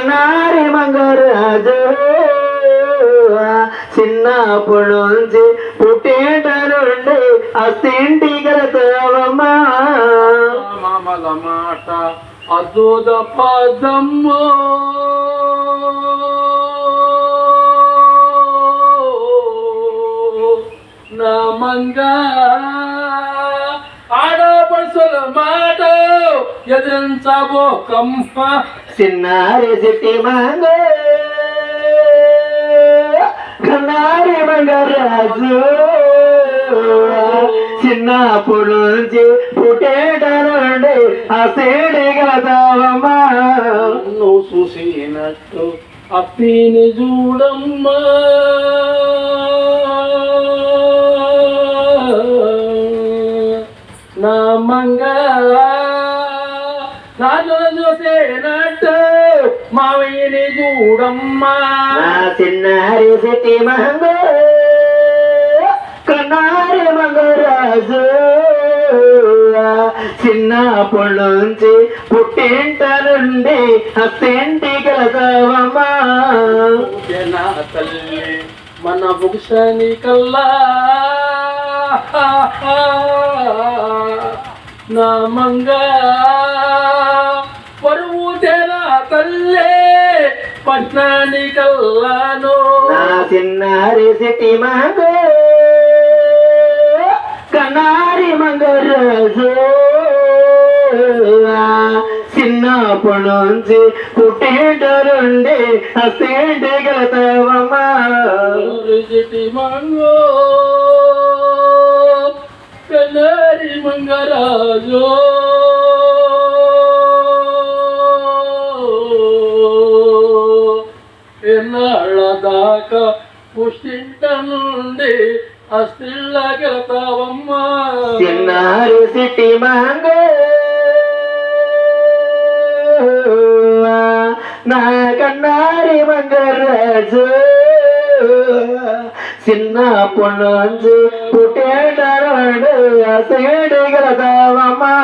కన్నారి మంగరాజు చిన్నప్పటి నుంచి పుట్టేట నుండి అస్తింటి గలతావమ్మా మాట అద్భుత పదమ్మో. నా మంగా ఆడపడుసుల మాట ఎదిరించబో కమ్మ చిన్నారి సిట్టి మంగ. కన్నారి మంగరాజు చిన్నప్పటి నుంచి పుట్టేట నుండి అస్తింటి గలతావమ్మా నన్ను చూసినట్టు అప్పిని చూడమ్మా. నా మంగ నన్ను చూసినట్టు మావయ్యని చూడమ్మా చిన్నారి మంగ కన్నారి మంగరాజు చిన్నప్పటి నుంచి పుట్టింట నుండి అత్తింటి కలదావమ్మా నా తల్లి మన భుక్షని కల్లా. నా మంగ పట్నాని కల్లాను నా చిన్నారి సిట్టి మంగ కన్నారి మంగరాజు. చిన్నప్పటి నుంచి పుట్టింట నుండి అత్తింటి కలదావమ్మా రుచిటి మంగో కన్నారి మంగరాజు. ఎన్నాళ్ళ దాకా పుష్టింట నుండి అస్తిళ్ళకెళ్తావమ్మా చిన్నారి సిట్టి మంగ నా కన్నారి మంగరాజు చిన్నప్పటి నుంచి పుట్టేట నుండి అసేడు గలదావమ్మా